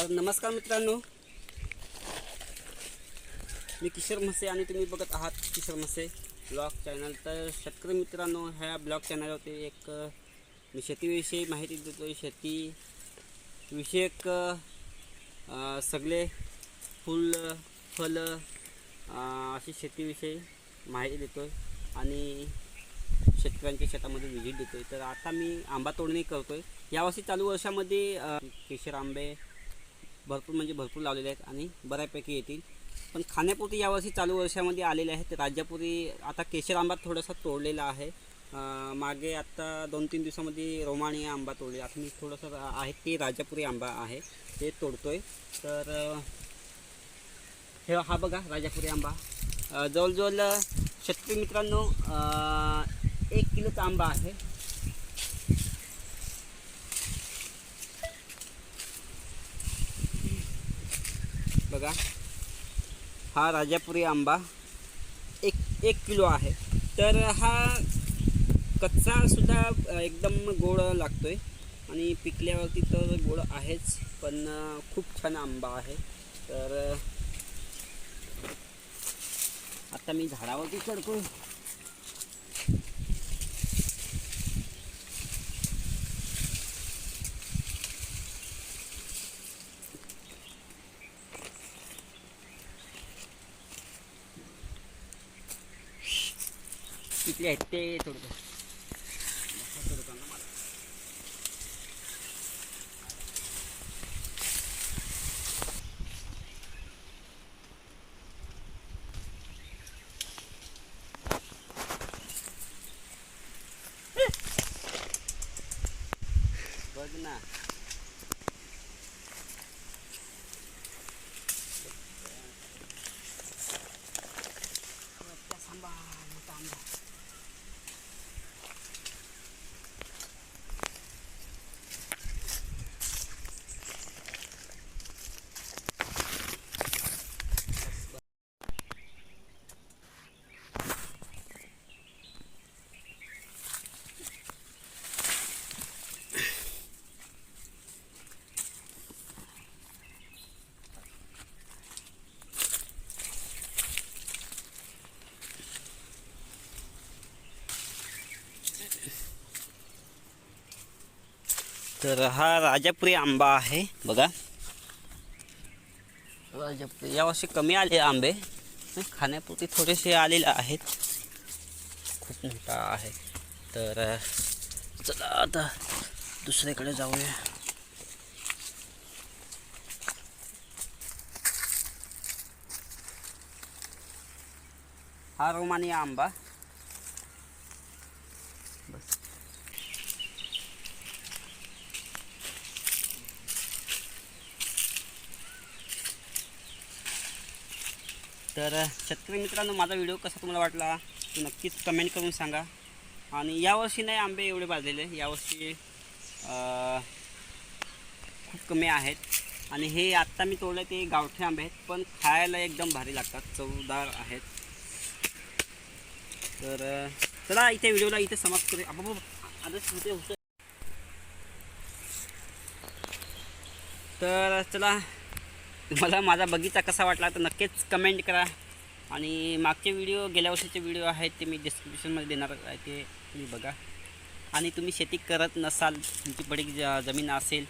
तर नमस्कार मित्रांनो. मी किशोर म्हसे आणि तुम्ही बघत आहात किशोर म्हसे ब्लॉग चॅनल. तर शेतकरी मित्रांनो ह्या ब्लॉग चॅनलवरती एक मी शेतीविषयी माहिती देतो आहे शेती विषयक सगळे फुल फल अशी शेतीविषयी माहिती देतो आहे आणि शेतकऱ्यांच्या शेतामध्ये व्हिजिट देतो आहे तर आता मी आंबा तोडणी करतो आहे यावर्षी चालू वर्षामध्ये किशोर आंबे भरपूर म्हणजे भरपूर लावलेले आहेत आणि बऱ्यापैकी येतील. पण खाण्यापुरती यावर्षी चालू वर्षामध्ये आलेले आहेत. राज्यापुरी आता केशर आंबा थोडासा तोडलेला आहे. मागे आत्ता दोन तीन दिवसामध्ये रोमाणी आंबा तोडले आता मी थोडंसं आहे ते राजापुरी आंबा आहे. ते तोडतोय. तर हे हा बघा राजापुरी आंबा. जवळजवळ शेतकरी मित्रांनो एक किलोचा आंबा आहे. बघा. हा राजापुरी आंबा एक एक किलो आहे. तर हा कच्चासुद्धा एकदम गोड लागतो आहे आणि पिकल्यावरती तर गोड आहेच पण खूप छान आंबा आहे. तर आता मी झाडावरती चढतोय. किती आहेत ते थोडं बघ ना आंबा मोठा आंबा तर हा राजापुरी आंबा आहे बघा. राजापुरी यावर्षी कमी आले आंबे खाण्यापुरती थोडेसे आलेले आहेत. खूप मोठा आहे. तर चला आता दुसरीकडे जाऊया. हा रोमानी आंबा. तर शेतकरी मित्रांनो माझा व्हिडिओ कसा तुम्हाला वाटला तो नक्कीच कमेंट करून सांगा. आणि यावर्षी नाही आंबे एवढे भाजलेले यावर्षी खूप कमी आहेत. आणि हे आत्ता मी तोडले ते गावठे आंबे आहेत पण खायला एकदम भारी लागतात चवदार आहेत. तर चला इथे व्हिडिओला इथे समाप्त करूया. आपण आदर्श होते होतं तर चला मला माझा बगीचा कसा वाटला तर नक्कीच कमेंट करा. आणि मागचे व्हिडिओ गेल्या वर्षीचे व्हिडिओ आहेत ते मी डिस्क्रिप्शनमध्ये देणार आहे ते तुम्ही बघा. आणि तुम्ही शेती करत नसाल तुमची पडीक ज जमीन असेल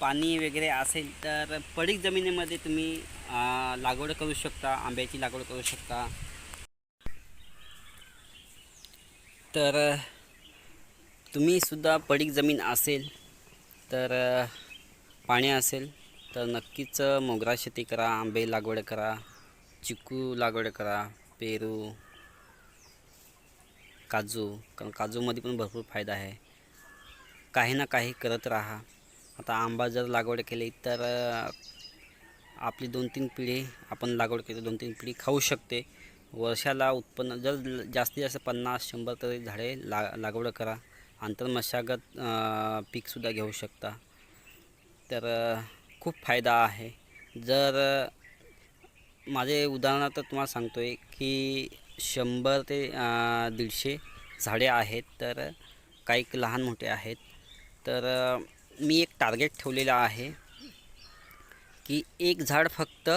पाणी वगैरे असेल तर पडीक जमिनीमध्ये तुम्ही लागवड करू शकता आंब्याची लागवड करू शकता. तर तुम्हीसुद्धा पडीक जमीन असेल तर पाणी असेल तर नक्कीच मोगरा शेती करा आंबे लागवड करा चिकू लागवड करा पेरू काजू कारण काजूमध्ये पण भरपूर फायदा आहे. काही ना काही करत राहा. आता आंबा जर लागवड केली तर आपली दोन तीन पिढी आपण लागवड केली दोन तीन पिढी खाऊ शकते. वर्षाला उत्पन्न जर जास्तीत जास्त पन्नास शंभर तरी झाडे ला लागवड करा. आंतरमशागत पीकसुद्धा घेऊ शकता. तर खूप फायदा आहे. जर माझे उदाहरणार्थ तुम्हाला सांगतो आहे की शंभर ते दीडशे झाडे आहेत तर काही लहान मोठे आहेत. तर मी एक टार्गेट ठेवलेलं आहे की एक झाड फक्त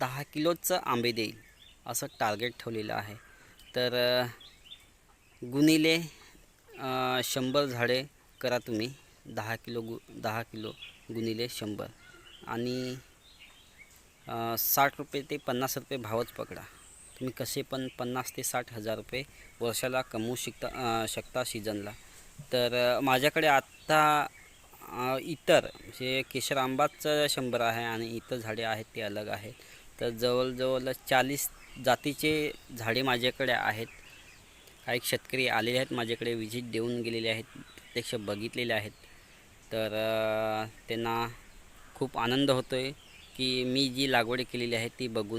दहा किलोचं आंबे देईल असं टार्गेट ठेवलेलं आहे. तर गुणिले शंभर झाडे करा तुम्ही दहा किलो गु दहा किलो गुणिले शंभर. आणि साठ रुपये ते पन्नास रुपये भावच पकडा. तुम्ही कसे पण पन्नास ते साठ हजार रुपये वर्षाला कमवू शकता शकता सीजनला तर माझ्याकडे आत्ता इतर म्हणजे केशर आंबाचं शंभर आहे आणि इतर झाडे आहेत ते अलग आहेत. तर जवळजवळ चाळीस जातीचे झाडे माझ्याकडे आहेत. काही शेतकरी आलेले आहेत माझ्याकडे विजिट देऊन गेलेले आहेत प्रत्यक्ष बघितलेले आहेत. तर त्यांना खूप आनंद होतो आहे की मी जी लागवड केलेली आहे ती बघून